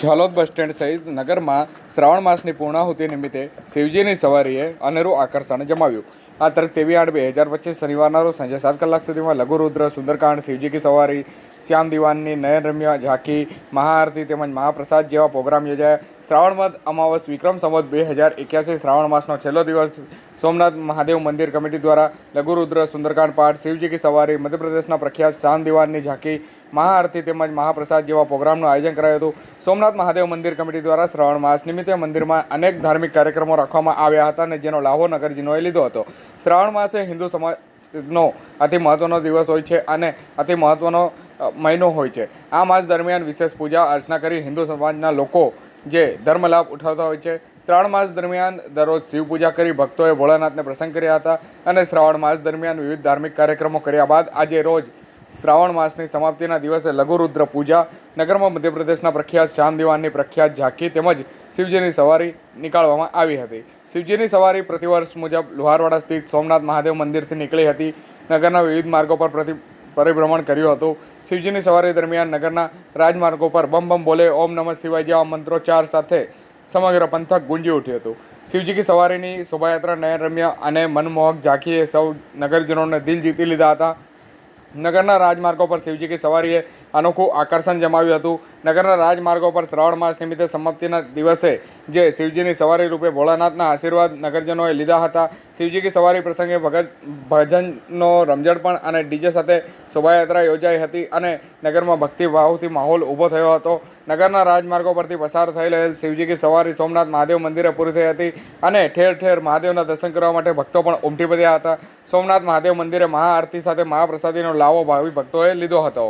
Jhalod bus stand સહિત નગરમાં શ્રાવણ માસની પૂર્ણાહુતિ નિમિત્તે શિવજીની સવારીએ અનેરું આકર્ષણ જમાવ્યું. આ તરફ તેવી આઠ બે હજાર પચીસ શનિવારના રોજ સાંજે સાત કલાક સુધીમાં લઘુરુદ્ર સુંદરકાંડ શિવજી કી સવારી, શ્યામ દિવાનની નયનરમ્ય ઝાંકી મહાઆરતી તેમજ મહાપ્રસાદ જેવા પ્રોગ્રામ યોજાયા. શ્રાવણ અમાવસ વિક્રમ સંવત બે હજાર એક્યાસી શ્રાવણ માસનો છેલ્લો દિવસ. સોમનાથ મહાદેવ મંદિર કમિટી દ્વારા લઘુરુદ્ર સુંદરકાંડ પાઠ શિવજી કી સવારી, મધ્યપ્રદેશના પ્રખ્યાત શ્યામ દિવાનની ઝાંકી મહાઆરતી તેમજ મહાપ્રસાદ જેવા પ્રોગ્રામનું આયોજન કરાયું હતું. સોમનાથ મહાદેવ મંદિર કમિટી દ્વારા શ્રાવણ માસ નિમિત્તે મંદિરમાં અનેક ધાર્મિક કાર્યક્રમો રાખવામાં આવ્યા હતા અને જેનો લાભો એ લીધો હતો. શ્રાવણ માસે હિન્દુ સમાજનો અતિ મહત્વનો દિવસ હોય છે અને અતિ મહત્વનો મહિનો હોય છે. આ માસ દરમિયાન વિશેષ પૂજા, અર્ચના કરી હિન્દુ સમાજના લોકો જે ધર્મ લાભ ઉઠાવતા હોય છે. શ્રાવણ માસ દરમિયાન દરરોજ શિવ પૂજા કરી ભક્તોએ ભોળાનાથને પ્રસંગ કર્યા હતા અને શ્રાવણ માસ દરમિયાન વિવિધ ધાર્મિક કાર્યક્રમો કર્યા બાદ આજે રોજ શ્રાવણ માસની સમાપ્તિના દિવસે લઘુરુદ્ર પૂજા, નગરમાં મધ્યપ્રદેશના પ્રખ્યાત શ્યામ દિવાનની પ્રખ્યાત ઝાંકી તેમજ શિવજીની સવારી નીકાળવામાં આવી હતી. શિવજીની સવારી પ્રતિવર્ષ મુજબ લુહારવાડા સ્થિત સોમનાથ મહાદેવ મંદિરથી નીકળી હતી. નગરના વિવિધ માર્ગો પર પ્રતિ પરિભ્રમણ કર્યું હતું. શિવજીની સવારી દરમિયાન નગરના રાજમાર્ગો પર બમ બમ બોલે ઓમ નમઃ શિવાય જેવા મંત્રોચ્ચાર સાથે સમગ્ર પંથક ગુંજી ઉઠ્યું હતું. શિવજી કી સવારીની શોભાયાત્રા નયનરમ્ય અને મનમોહક ઝાંખીએ સૌ નગરજનોને દિલ જીતી લીધા હતા. નગરના રાજમાર્ગો પર શિવજી સવારીએ અનોખું આકર્ષણ જમાવ્યું હતું. નગરના રાજમાર્ગો પર શ્રાવણ માસ નિમિત્તે સમાપ્તિના દિવસે જે શિવજીની સવારી રૂપે ભોળાનાથના આશીર્વાદ નગરજનોએ લીધા હતા. શિવજી સવારી પ્રસંગે ભગત, ભજનનો રમઝટ પણ અને ડીજે સાથે શોભાયાત્રા યોજાઈ હતી અને નગરમાં ભક્તિભાવથી માહોલ ઊભો થયો હતો. નગરના રાજમાર્ગો પરથી પસાર થઈ રહેલ શિવજી સવારી સોમનાથ મહાદેવ મંદિરે પૂરી થઈ હતી અને ઠેર ઠેર મહાદેવના દર્શન કરવા માટે ભક્તો પણ ઉમટી પડ્યા હતા. સોમનાથ મહાદેવ મંદિરે મહાઆરતી સાથે મહાપ્રસાદીનો લાવો ભાવિ ભક્તોએ લીધો હતો.